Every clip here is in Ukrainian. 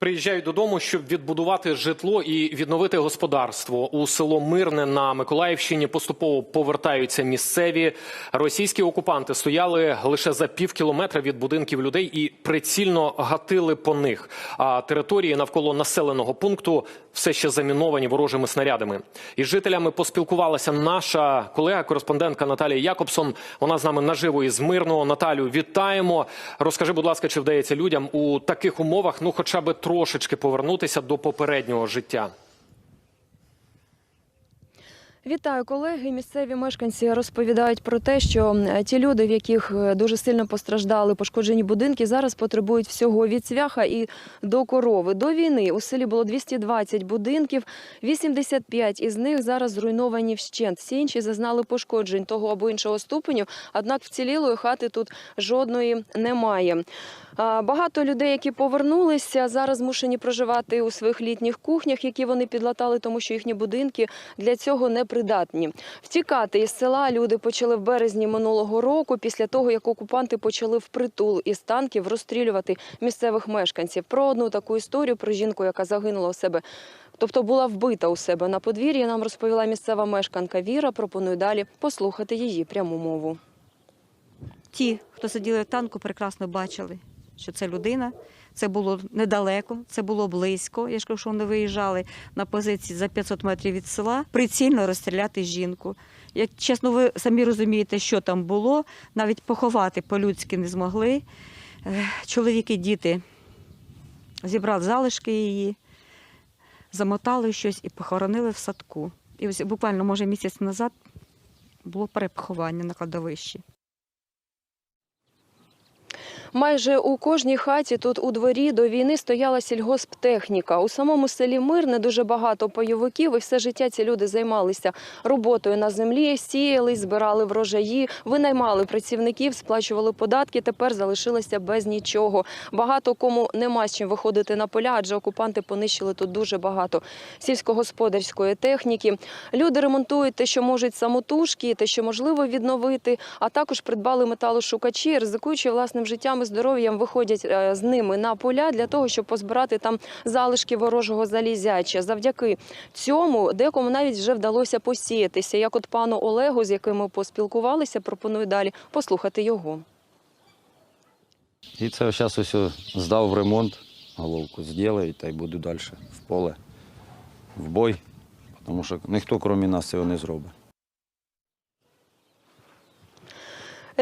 Приїжджають додому, щоб відбудувати житло і відновити господарство. У село Мирне на Миколаївщині поступово повертаються місцеві. Російські окупанти стояли лише за пів кілометра від будинків людей і прицільно гатили по них. А території навколо населеного пункту все ще заміновані ворожими снарядами. Із жителями поспілкувалася наша колега-кореспондентка Наталія Якобсон. Вона з нами наживо із Мирного. Наталю, вітаємо. Розкажи, будь ласка, чи вдається людям у таких умовах, ну хоча б трошечки повернутися до попереднього життя? Вітаю колеги. Місцеві мешканці розповідають про те, що ті люди, в яких е, дуже сильно постраждали пошкоджені будинки, зараз потребують всього від цвяха і до корови. До війни у селі було 220 будинків, 85 із них зараз зруйновані вщент. Всі інші зазнали пошкоджень того або іншого ступеню. Однак вцілілої хати тут жодної немає. Багато людей, які повернулися, зараз змушені проживати у своїх літніх кухнях, які вони підлатали, тому що їхні будинки для цього не придатні. Втікати із села люди почали в березні минулого року, після того як окупанти почали впритул із танків розстрілювати місцевих мешканців. Про одну таку історію про жінку, яка загинула у себе. Тобто була вбита у себе на подвір'ї, нам розповіла місцева мешканка Віра. Пропоную далі послухати її пряму мову. Ті, хто сиділи в танку, прекрасно бачили, що це людина. Це було недалеко, це було близько. Я ж кажу, що вони виїжджали на позиції за 500 метрів від села, прицільно розстріляти жінку. Як чесно, ви самі розумієте, що там було, навіть поховати по-людськи не змогли. Е, Чоловік і діти зібрали залишки її, замотали щось і похоронили в садку. І ось буквально, може, місяць назад було перепоховання на кладовищі. Майже у кожній хаті тут у дворі до війни стояла сільгосптехніка. У самому селі Мирне дуже багато пайовиків, і все життя ці люди займалися роботою на землі, сіяли, збирали врожаї, винаймали працівників, сплачували податки. Тепер залишилися без нічого. Багато кому нема з чим виходити на поля, адже окупанти понищили тут дуже багато сільськогосподарської техніки. Люди ремонтують те, що можуть самотужки, те, що можливо відновити, а також придбали металошукачі, ризикуючи власним життям і здоров'ям, виходять е, з ними на поля для того, щоб позбирати там залишки ворожого залізяча. Завдяки цьому декому навіть вже вдалося посіятися. Як от пану Олегу, з яким ми поспілкувалися, пропоную далі послухати його. І це зараз ось здав в ремонт, головку зроблю, та й буду далі в поле, в бой, тому що ніхто, крім нас, цього не зробить.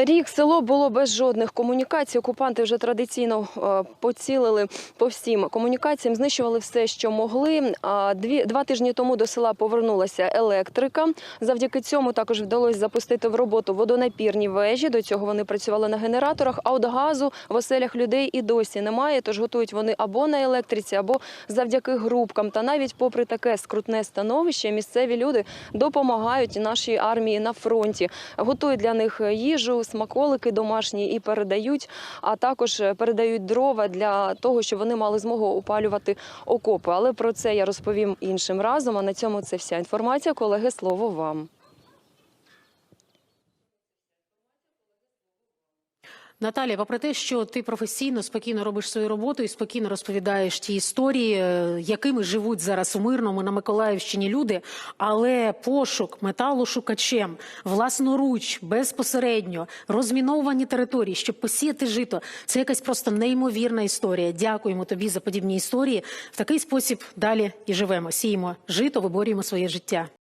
Рік село було без жодних комунікацій. Окупанти вже традиційно е, поцілили по всім комунікаціям, знищували все, що могли. Дві два тижні тому до села повернулася електрика. Завдяки цьому також вдалося запустити в роботу водонапірні вежі. До цього вони працювали на генераторах. А от газу в оселях людей і досі немає. Тож готують вони або на електриці, або завдяки грубкам. Та навіть попри таке скрутне становище, місцеві люди допомагають нашій армії на фронті. Готують для них їжу, смаколики домашні і передають, а також передають дрова для того, щоб вони мали змогу опалювати окопи. Але про це я розповім іншим разом. А на цьому це вся інформація. Колеги, слово вам. Наталія, попри те, що ти професійно спокійно робиш свою роботу і спокійно розповідаєш ті історії, е, якими живуть зараз у мирному на Миколаївщині люди, але пошук металу шукачем власноруч, безпосередньо розміновані території, щоб посіяти жито, це якась просто неймовірна історія. Дякуємо тобі за подібні історії. В такий спосіб далі і живемо. Сіємо жито, виборюємо своє життя.